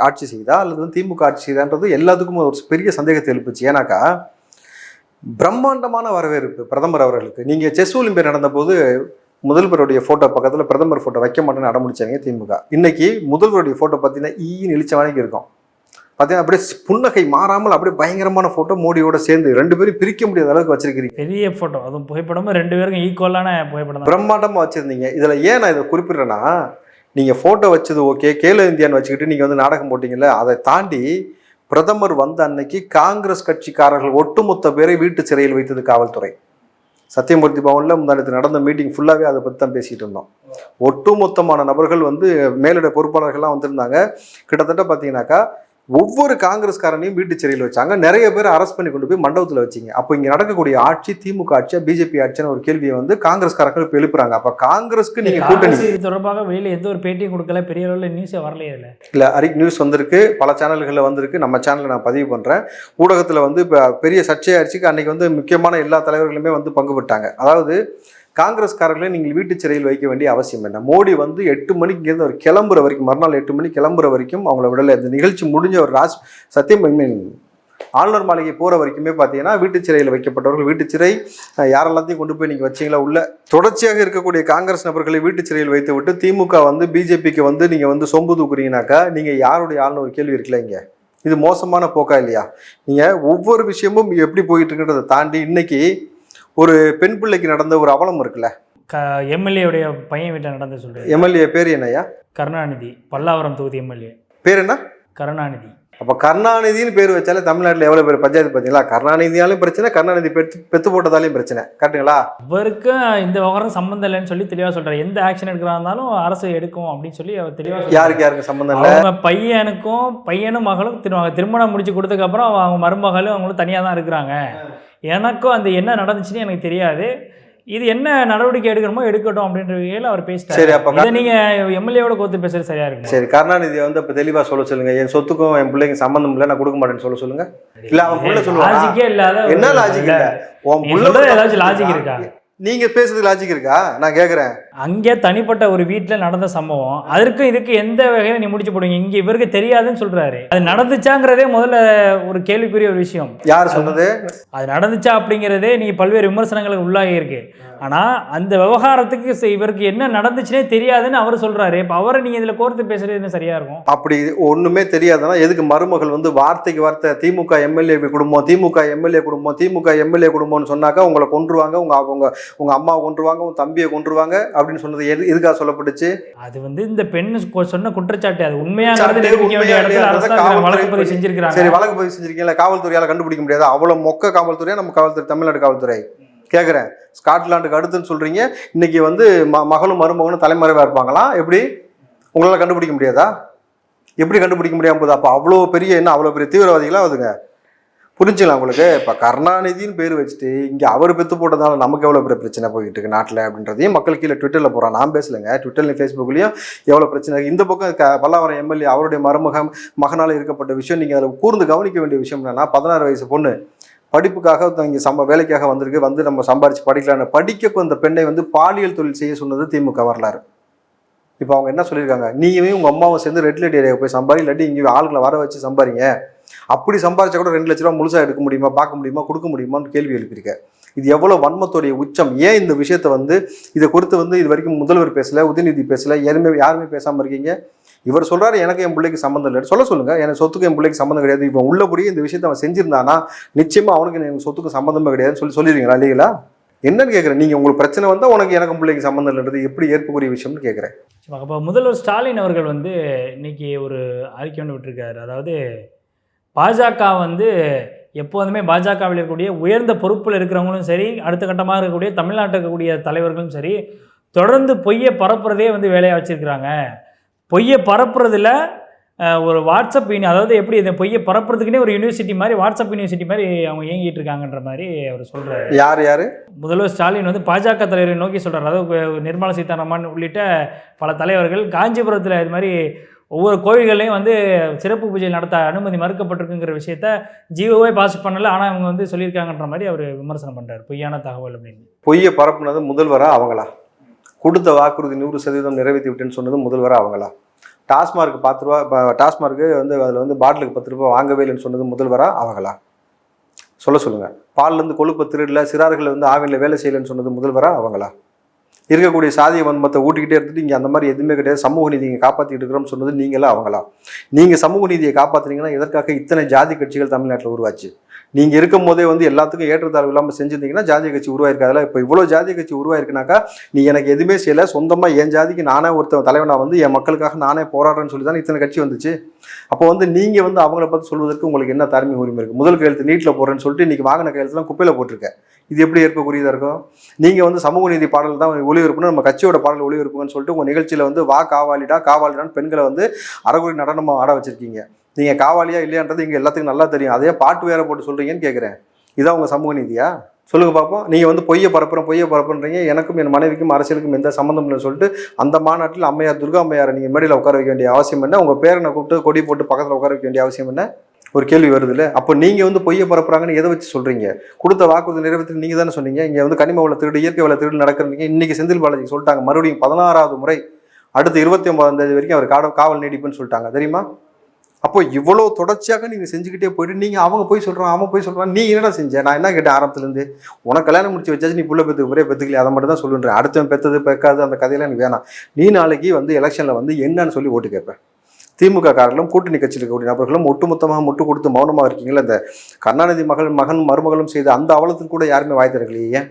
ஆட்சி செய்தா அல்லது வந்து திமுக ஆட்சி செய்தான்றது எல்லாத்துக்கும் ஒரு பெரிய சந்தேகத்தை எழுப்புச்சு. ஏன்னாக்கா பிரம்மாண்டமான வரவேற்பு பிரதமர் அவர்களுக்கு. நீங்கள் செஸ் ஒலிம்பியர் நடந்தபோது முதல்வருடைய ஃபோட்டோ பக்கத்தில் பிரதமர் ஃபோட்டோ வைக்க மாட்டேன்னு அடமுடிச்சாங்க திமுக. இன்னைக்கு முதல்வருடைய ஃபோட்டோ பார்த்தீங்கன்னா ஈ இழிச்ச வரைக்கும் இருக்கும். பார்த்தீங்கன்னா அப்படியே புன்னகை மாறாமல் அப்படியே பயங்கரமான ஃபோட்டோ மோடியோட சேர்ந்து ரெண்டு பேரும் பிரிக்க முடியாத அளவுக்கு வச்சிருக்கிறீங்க. பெரிய ஃபோட்டோ அதுவும் புகைப்படமும் ரெண்டு பேருக்கும் ஈக்குவலான புகைப்படம் பிரம்மாண்டமாக வச்சுருந்தீங்க. இதில் ஏன் நான் இதை குறிப்பிடுறேன்னா நீங்கள் ஃபோட்டோ வச்சது ஓகே கேலோ இந்தியான்னு வச்சுக்கிட்டு நீங்கள் வந்து நாடகம் போட்டீங்கல்ல அதை தாண்டி பிரதமர் வந்த அன்னைக்கு காங்கிரஸ் கட்சிக்காரர்கள் ஒட்டுமொத்த பேரை வீட்டு சிறையில் வைத்தது காவல்துறை. சத்தியமூர்த்தி பவனில் முந்தானத்து நடந்த மீட்டிங் ஃபுல்லாகவே அதை பற்றி தான் பேசிகிட்டு இருந்தோம். ஒட்டுமொத்தமான நபர்கள் வந்து மேலிட பொறுப்பாளர்கள்லாம் வந்திருந்தாங்க. கிட்டத்தட்ட பார்த்தீங்கன்னாக்கா ஒவ்வொரு காங்கிரஸ்காரனையும் வீட்டு சிறையில் வச்சாங்க. நிறைய பேர் அரெஸ்ட் பண்ணி கொண்டு போய் மண்டபத்தில் வச்சிங்க. அப்போ இங்கே நடக்கக்கூடிய ஆட்சி திமுக ஆட்சியா பிஜேபி ஆட்சியான ஒரு கேள்வியை வந்து காங்கிரஸ்காரர்கள் இப்போ எழுப்புறாங்க. அப்போ காங்கிரஸ்க்கு நீங்கள் கூட்டணி இது தொடர்பாக வெளியில எந்த ஒரு பேட்டியும் கொடுக்கல. பெரிய அளவில் நியூஸே வரலையே இல்லை இல்லை அரிக் நியூஸ் வந்திருக்கு. பல சேனல்களில் வந்திருக்கு. நம்ம சேனலில் நான் பதிவு பண்ணுறேன் ஊடகத்தில் வந்து இப்போ பெரிய சர்ச்சையாயிருச்சுக்கு அன்றைக்கி வந்து முக்கியமான எல்லா தலைவர்களுமே வந்து பங்கு பெற்றாங்க. அதாவது காங்கிரஸ்காரர்களை நீங்கள் வீட்டு சிறையில் வைக்க வேண்டிய அவசியம் என்ன மோடி வந்து எட்டு மணிக்கு இங்கேருந்து அவர் கிளம்புற வரைக்கும் மறுநாள் எட்டு மணிக்கு கிளம்புற வரைக்கும் அவங்கள விடலை. இந்த நிகழ்ச்சி முடிஞ்ச ஒரு ராஜ் சத்தியம் ஆளுநர் மாளிகை போகிற வரைக்குமே பார்த்தீங்கன்னா வீட்டு சிறையில் வைக்கப்பட்டவர்கள் வீட்டு சிறை யாரெல்லாத்தையும் கொண்டு போய் நீங்கள் வச்சீங்களா? உள்ள தொடர்ச்சியாக இருக்கக்கூடிய காங்கிரஸ் நபர்களை வீட்டு சிறையில் வைத்து விட்டு திமுக வந்து பிஜேபிக்கு வந்து நீங்கள் வந்து சொம்பு தூக்குறீங்கனாக்கா நீங்கள் யாருடைய ஆளுநர் ஒரு கேள்வி இருக்குல்ல இங்கே? இது மோசமான போக்கா இல்லையா? நீங்கள் ஒவ்வொரு விஷயமும் எப்படி போயிட்டு இருக்குன்றதை தாண்டி இன்னைக்கு ஒரு பெண் பிள்ளைக்கு நடந்த ஒரு அவலம் இருக்குல்ல? க எம்எல்ஏவுடைய பையன் வீட்டில் நடந்து சொல்கிறேன் எம்எல்ஏ பேர் என்னய்யா? கருணாநிதி பல்லாவரம் தொகுதி எம்எல்ஏ. பேர் என்ன? கருணாநிதி. அப்போ கருணாநிதின்னு பேர் வச்சாலே தமிழ்நாட்டில் எவ்வளோ பேர் பஞ்சாயத்து பார்த்தீங்களா? கருணாநிதியாலும் பிரச்சனை கருணாநிதி பெற்று பெத்து போட்டதாலையும் பிரச்சனை. கரெக்டுங்களா இவருக்கு இந்த விவகாரம் சம்மந்தம் இல்லைன்னு சொல்லி தெளிவாக சொல்றாரு. எந்த ஆக்ஷன் எடுக்கிறா இருந்தாலும் அரசு எடுக்கும் அப்படின்னு சொல்லி அவர் தெளிவாக. யாருக்கு யாருக்கு சம்மந்தம் இல்லை? பையனுக்கும் பையனும் மகளும் திரு- திருமணம் முடிச்சு கொடுத்ததுக்கப்புறம் அவங்க மருமகளும் அவங்களும் தனியாக தான் இருக்கிறாங்க. எனக்கும் அந்த என்ன நடந்துச்சுன்னு எனக்கு தெரியாது. இது என்ன நடவடிக்கை எடுக்கணுமோ எடுக்கட்டும் அப்படின்ற வகையில் அவர் சரி, பேசிட்டாரு அப்ப இதை நீங்க எம்எல்ஏவோட கோத்து பேசுறது சரியா இருக்கும் சரி கருணாநிதியை வந்து இப்போ தெளிவாக சொல்ல சொல்லுங்க. என் சொத்துக்கும் என் பிள்ளைங்க சம்மந்தம் இல்லை நான் கொடுக்க மாட்டேன்னு சொல்ல சொல்லுங்க. இல்ல அவன் புள்ள சொல்லுவானா? லாஜிக்கே இல்லாத என்ன லாஜிக் இல்ல. உன் புள்ள ஏதாச்சும் லாஜிக் இருக்கா? நீங்க பேசுறது லாஜிக் இருக்கா? நான் கேக்குறேன். அங்கே தனிப்பட்ட ஒரு வீட்டில் நடந்த சம்பவம். அதற்கும் இதுக்கு எந்த வகையில் நீ முடிச்சு போடுவீங்க? இங்கே இவருக்கு தெரியாதுன்னு சொல்றாரு. அது நடந்துச்சாங்கிறதே முதல்ல ஒரு கேள்விக்குரிய ஒரு விஷயம். யார் சொன்னது? அது நடந்துச்சா அப்படிங்கிறதே நீ பல்வேறு விமர்சனங்களுக்கு உள்ளாகி இருக்கு. ஆனால் அந்த விவகாரத்துக்கு இவருக்கு என்ன நடந்துச்சுனே தெரியாதுன்னு அவர் சொல்றாரு. இப்போ அவரை நீங்கள் இதில் கோர்த்து பேசுறது என்ன சரியா இருக்கும்? அப்படி ஒண்ணுமே தெரியாதுன்னா எதுக்கு மருமகள் வந்து வார்த்தைக்கு வார்த்தை திமுக எம்எல்ஏ குடும்பம் திமுக எம்எல்ஏ குடும்பம் திமுக எம்எல்ஏ குடும்பம்னு சொன்னாக்கா உங்களை கொன்றுவாங்க உங்க உங்க உங்க அம்மாவை கொன்றுவாங்க உங்க தம்பியை கொன்றுவாங்க அப்படின்னு சொன்னது எது எதுக்காக சொல்லப்பட்டுச்சு? அது வந்து இந்த பெண் சொன்ன குற்றச்சாட்டு. அது உண்மையாங்கிறது சாட்டு நிரூபிக்க வேண்டிய உண்மையா இடத்துல இல்லையா? அரசு அதான் காவல்துறை வழக்கு பதிவு சரி செஞ்சிருக்கிறாங்க வழக்கு பதிவு செஞ்சிருக்கீங்களா காவல்துறையால கண்டுபிடிக்க முடியாது. அவ்வளவு மொக்க காவல்துறையா? நம்ம காவல்துறை தமிழ்நாடு காவல்துறை. கேட்குறேன் ஸ்காட்லாண்டுக்கு அடுத்துன்னு சொல்றீங்க. இன்னைக்கு வந்து ம மகளும் மருமகனும் தலைமறைவா இருப்பாங்களா? எப்படி? உங்களால கண்டுபிடிக்க முடியாதா? எப்படி கண்டுபிடிக்க முடியாம போகுது? அப்போ அவ்வளோ பெரிய என்ன அவ்வளோ பெரிய தீவிரவாதிகளா அதுங்க? புரிஞ்சுக்கலாம் உங்களுக்கு. இப்போ கருணாநிதின்னு பேர் வச்சுட்டு இங்கே அவர் பெத்து போட்டதால நமக்கு எவ்வளோ பெரிய பிரச்சனை போயிட்டு இருக்கு நாட்டில் அப்படின்றதையும் மக்கள் கீழே ட்விட்டரில் போகிறான் நான் பேசலைங்க. ட்விட்டர்லையும் ஃபேஸ்புக்லையும் எவ்வளோ பிரச்சனை இந்த பக்கம் க பல்லாவரம் எம்எல்ஏ அவருடைய மருமகம் மகனால் இருக்கப்பட்ட விஷயம் நீங்கள் அதில் கூர்ந்து கவனிக்க வேண்டிய விஷயம் என்னன்னா பதினாறு வயசு பொண்ணு. படிப்புக்காக இங்கே சம்ப வேலைக்காக வந்திருக்கு. வந்து நம்ம சம்பாரித்து படிக்கலான்னு படிக்க வந்த பெண்ணை வந்து பாலியல் தொழில் செய்ய சொன்னது திமுக வரலாறு. இப்போ அவங்க என்ன சொல்லியிருக்காங்க? நீயுமே உங்கள் அம்மாவும் சேர்ந்து ரெட் லைட் ஏரியாவுக்கு போய் சம்பாதி இல்லாட்டி இங்கே ஆளுங்களை வர வச்சு சம்பாரிங்க. அப்படி சம்பாரிச்சா கூட ரெண்டு லட்ச ரூபா முழுசாக எடுக்க முடியுமா பார்க்க முடியுமா கொடுக்க முடியுமான்னு கேள்வி எழுப்பியிருக்க. இது எவ்வளோ வன்மத்துடைய உச்சம்? ஏன் இந்த விஷயத்தை வந்து இதை குறித்து வந்து இது வரைக்கும் முதல்வர் பேசலை உதயநிதி பேசலை யாருமே யாருமே பேசாமல் இருக்கீங்க? இவர் சொல்கிறார் எனக்கு என் பிள்ளைக்கு சம்மந்தம் இல்லை சொல்ல சொல்லுங்கள் எனக்கு சொத்துக்கு என் பிள்ளைக்கு சம்மந்தம் கிடையாது. இப்போ உள்ளபடியே இந்த விஷயத்தை அவன் செஞ்சிருந்தானா? நிச்சயமாக அவனுக்கு எனக்கு சொத்துக்கு சம்மந்தமே கிடையாதுன்னு சொல்லி சொல்லிடுவீங்களா இல்லைங்களா? என்னன்னு கேட்குறேன் நீங்கள் உங்களுக்கு பிரச்சனை வந்தால் உனக்கு எனக்கு பிள்ளைக்கு சம்மந்தம் இல்லைன்றது எப்படி ஏற்புக்குரிய விஷயம்னு கேட்குறேன் அப்போ முதல்வர் ஸ்டாலின் அவர்கள் வந்து இன்னைக்கு ஒரு அறிக்கை ஒன்று விட்டுருக்காரு. அதாவது பாஜக வந்து எப்போதுமே பாஜகவில் இருக்கக்கூடிய உயர்ந்த பொறுப்பில் இருக்கிறவங்களும் சரி அடுத்த கட்டமாக இருக்கக்கூடிய தமிழ்நாட்டில் இருக்கக்கூடிய தலைவர்களும் சரி தொடர்ந்து பொய்யை பரப்புறதே வந்து வேலையாக வச்சுருக்கிறாங்க. பொய்யை பரப்புறதுல ஒரு வாட்ஸ்அப் யூனி அதாவது எப்படி இந்த பொய்யை பரப்புறதுக்குனே ஒரு யூனிவர்சிட்டி மாதிரி வாட்ஸ்அப் யூனிவர்சிட்டி மாதிரி அவங்க இயங்கிட்டு இருக்காங்கன்ற மாதிரி அவர் சொல்கிறாரு யார் யாரு? முதல்வர் ஸ்டாலின் வந்து பாஜக தலைவரை நோக்கி சொல்றாரு. அதாவது நிர்மலா சீதாராமன் உள்ளிட்ட பல தலைவர்கள் காஞ்சிபுரத்தில் இது மாதிரி ஒவ்வொரு கோவில்கள்லையும் வந்து சிறப்பு பூஜை நடத்த அனுமதி மறுக்கப்பட்டிருக்குங்கிற விஷயத்த ஜியோவே பாஸ் பண்ணல. ஆனால் அவங்க வந்து சொல்லியிருக்காங்கன்ற மாதிரி அவர் விமர்சனம் பண்ணுறாரு பொய்யான தகவல் அப்படின்னு. பொய்யை பரப்புனது முதல்வராக அவங்களா? கொடுத்த வாக்குறுதி நூறு சதவீதம் நிறைவேற்றி விட்டேன்னு சொன்னது முதல்வராக அவங்களா? டாஸ்மார்க் பத்து ரூபா இப்போ டாஸ்மார்க்கு வந்து அதில் வந்து பாட்டிலுக்கு பத்து ரூபா வாங்கவே இல்லைன்னு சொன்னது முதல்வராக அவங்களா? சொல்ல சொல்லுங்கள் பால்லேருந்து கொழுப்பை திருடல சிறார்களை வந்து ஆவினில் வேலை செய்யலைன்னு சொன்னது முதல்வராக அவங்களா? இருக்கக்கூடிய சாதிய வன்மத்தை ஊட்டிக்கிட்டே இருந்துட்டு இங்கே அந்த மாதிரி எதுவுமே கிடையாது. சமூக நீதி நீங்கள் காப்பாற்றிட்டு இருக்கிறோம்னு சொன்னது நீங்களா அவங்களா. நீங்கள் சமூக நீதியை காப்பாற்றுறீங்கன்னா எதற்காக இத்தனை ஜாதி கட்சிகள் தமிழ்நாட்டில் உருவாச்சு? நீங்கள் இருக்கும் போதே வந்து எல்லாத்துக்கும் ஏற்றத்தாழ்வு இல்லாமல் செஞ்சிருந்தீங்கன்னா ஜாதிய கட்சி உருவாயிருக்காதுல. இப்போ இவ்வளோ ஜாதிய கட்சி உருவாயிருக்குனாக்கா நீ எனக்கு எதுவுமே செய்யலை சொந்தமாக என் ஜாதிக்கு நானே ஒருத்தன் தலைவனாக வந்து என் மக்களுக்காக நானே போராடுறேன்னு சொல்லி தானே இத்தனை கட்சி வந்துச்சு. அப்போ வந்து நீங்கள் வந்து அவங்கள பார்த்து சொல்வதற்கு உங்களுக்கு என்ன தார்மீக உரிமை இருக்குது முதல் கையெழுத்து நீட்டில் போடுறேன்னு சொல்லிட்டு இன்றைக்கி வாங்கின கையெழுத்துலாம் குப்பையில் போட்டிருக்கேன் இது எப்படி ஏற்பக்கூடியதாக இருக்கும்? நீங்கள் வந்து சமூக நீதி பாடல் தான் ஒளிபரப்புன்னு நம்ம கட்சியோட பாடல் ஒளிபரப்புங்கன்னு சொல்லிட்டு உங்கள் நிகழ்ச்சியில் வந்து வா காவாலிடா காவாலிடான்னு பெண்களை வந்து அறகுறை நடனமாக ஆட வச்சிருக்கீங்க. நீங்கள் காவாலியா இல்லையான்றது இங்கே எல்லாத்துக்கும் நல்லா தெரியும். அதே பாட்டு வேற போட்டு சொல்கிறீங்கன்னு கேட்குறேன் இதான் உங்கள் சமூக நீதியா? சொல்லுங்க பார்ப்போம் நீங்கள் வந்து பொய்யை பரப்புறோம் பொய்யை பரப்புன்றீங்க எனக்கும் என் மனைவிக்கும் அரசியலுக்கும் எந்த சம்மந்தம் இல்லைன்னு சொல்லிட்டு அந்த மாநாட்டில் அம்மையார் துர்கா அம்மையாரை நீங்கள் மேடையில் உட்கார வைக்க வேண்டிய அவசியம் என்ன? உங்கள் பேரனை கூப்பிட்டு கொடி போட்டு பக்கத்தில் உட்கார வைக்க வேண்டிய அவசியம் என்ன? ஒரு கேள்வி வருது இல்லை? அப்போ நீங்கள் வந்து பொய்யை பரப்புறாங்கன்னு எதை வச்சு சொல்கிறீங்க கொடுத்த வாக்குறுதி நிறைவேற்றி நீங்கள் தானே சொன்னீங்க. இங்கே வந்து கனிம வள திருடு இயற்கை வள திருடு நடக்கிறீங்க. இன்னைக்கு செந்தில் பாலாஜி சொல்லிட்டாங்க. மறுபடியும் பதினாறாவது முறை அடுத்த இருபத்தி ஒன்பதாம் தேதி வரைக்கும் அவர் காவல் நீடிப்புன்னு சொல்லிட்டாங்க. தெரியுமா? அப்போ இவ்வளோ தொடர்ச்சியாக நீங்கள் செஞ்சுக்கிட்டே போயிட்டு நீங்கள் அவங்க போய் சொல்கிறான் அவன் போய் சொல்கிறான் நீ என்னடா செஞ்ச? நான் என்ன கேட்டேன் ஆரம்பத்துலேருந்து? உனக்கு கல்யாணம் முடிச்சு வச்சாச்சு நீ புள்ள பெற்றுக்கு முறையே பெற்றுக்கலையே அதை மட்டும் தான் சொல்லுன்றேன் அடுத்தவன் பெற்றது பெக்காது அந்த கதையெல்லாம் எனக்கு வேணாம். நீ நாளைக்கு வந்து எலெக்ஷனில் வந்து என்னன்னு சொல்லி ஓட்டு கேட்பேன் திமுக காரர்களும் கூட்டணி கட்சியில் இருக்கக்கூடிய நபர்களும் ஒட்டுமொத்தமாக முட்டு கொடுத்து மௌனமாக இருக்கீங்களா இந்த கருணாநிதி மகள் மகன் மருமகளும் செய்த அந்த அவலத்துக்கு கூட யாருமே வாய் திறக்கலையே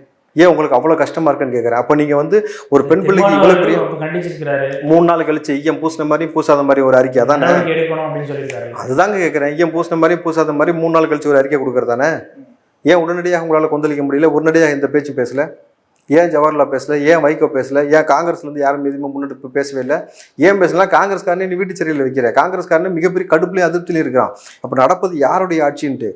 ஏன் உங்களுக்கு அவ்வளோ கஷ்டமா இருக்குன்னு கேட்குறேன் அப்போ நீங்கள் வந்து ஒரு பெண் பிள்ளைக்கு இவ்வளோ பெரிய மூணு நாள் கழிச்சு ஐயம் பூசின மாதிரி பூசாத மாதிரி ஒரு அறிக்கை. அதானே? அதுதாங்க கேட்குறேன் ஐயம் பூசின மாதிரி பூசாத மாதிரி மூணு நாள் கழிச்சு ஒரு அறிக்கை கொடுக்குறதானே ஏன் உடனடியாக உங்களால் கொந்தளிக்க முடியல? உடனடியாக இந்த பேச்சு பேசல? ஏன் ஜவஹர்லால் பேசல? ஏன் வைகோ பேசல? ஏன் காங்கிரஸ்லேருந்து யாரும் எதுவுமே முன்னெடுப்பு பேசவே இல்லை? ஏன் பேசலாம் காங்கிரஸ்காரனே நீ வீட்டு சிறையில் வைக்கிற. காங்கிரஸ்காரனே மிகப்பெரிய கடுப்புலையும் அதிருப்திலையும் இருக்கிறான். அப்போ நடப்பது யாருடைய ஆட்சின்ட்டு?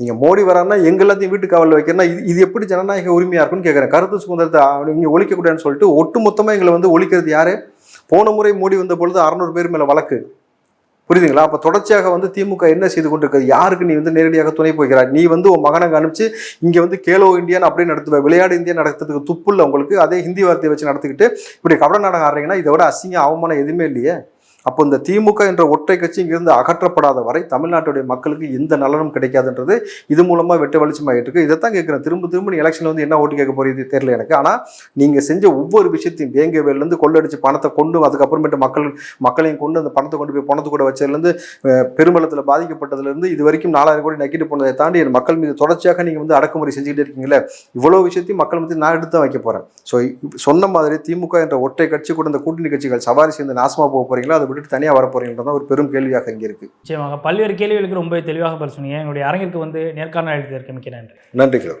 நீங்கள் மோடி வராருன்னா எங்க எல்லாத்தையும் வீட்டு காவலில் வைக்கிறனா இது இது எப்படி ஜனநாயக உரிமையாக இருக்குன்னு கேட்குறேன் கருத்து சுதந்திரத்தை இங்கே ஒழிக்கக்கூடாதுன்னு சொல்லிட்டு ஒட்டு மொத்தமாக எங்களை வந்து ஒழிக்கிறது யார்? போன முறை மோடி வந்த பொழுது அறநூறு பேர் மேலே வழக்கு. புரியுதுங்களா? அப்போ தொடர்ச்சியாக வந்து திமுக என்ன செய்து கொண்டிருக்கிறது? யாருக்கு நீ வந்து நேரடியாக துணை போகிறாய்? நீ வந்து உன் மகனை அனுப்பிச்சு இங்கே வந்து கேலோ இந்தியான்னு அப்படியே நடத்துவ விளையாடு இந்தியா நடத்துறதுக்கு துப்புள்ள உங்களுக்கு. அதே ஹிந்தி வார்த்தையை வச்சு நடத்திக்கிட்டு இப்படி கபட நாடகம் ஆடுறீங்கன்னா இதை விட அசிங்க அவமானம் எதுவுமே இல்லையே. அப்போ இந்த திமுக என்ற ஒற்றை கட்சி இங்கிருந்து அகற்றப்படாத வரை தமிழ்நாட்டுடைய மக்களுக்கு எந்த நலனும் கிடைக்காதுன்றது இது மூலமாக வெட்ட வெளிச்சமாகிட்டு இருக்கு இதைத்தான் கேட்குறேன். திரும்ப திரும்ப எலெக்ஷன் வந்து என்ன ஓட்டு கேட்க போகிறது தெரியல எனக்கு. ஆனால் நீங்கள் செஞ்ச ஒவ்வொரு விஷயத்தையும் வேங்கவேலேருந்து கொள்ளடிச்சு பணத்தை கொண்டு அதுக்கப்புறமேட்டு மக்கள் மக்களையும் கொண்டு அந்த பணத்தை கொண்டு போய் பணத்தை கூட வச்சதுலேருந்து பெருமளத்தில் பாதிக்கப்பட்டதுலேருந்து இது வரைக்கும் நாலாயிரம் கோடி நக்கிட்டு போனதை தாண்டி என் மக்கள் மீது தொடர்ச்சியாக நீங்கள் வந்து அடக்குமுறை செஞ்சுக்கிட்டே இருக்கீங்களே இவ்வளோ விஷயத்தையும் மக்கள் மத்தியில் நான் எடுத்து தான் வைக்க போகிறேன் ஸோ சொன்ன மாதிரி திமுக என்ற ஒற்றை கட்சி கூட இந்த கூட்டணி கட்சிகள் சவாரி சேர்ந்து நாசமாக போக போகிறீங்களா அது விட்டுட்டு தனியாக வர போறீங்கன்றது தான் ஒரு பெரும் கேள்வியாக இங்கே இருக்கு. நிச்சயமாக. பல்வேறு கேள்விகளுக்கு ரொம்ப தெளிவாக பதில் சொன்னீங்க. எங்களுடைய அரங்கிற்கு வந்து நேர்காணல் அளித்ததற்கு மிக்க நன்றி. நன்றி கிலோ.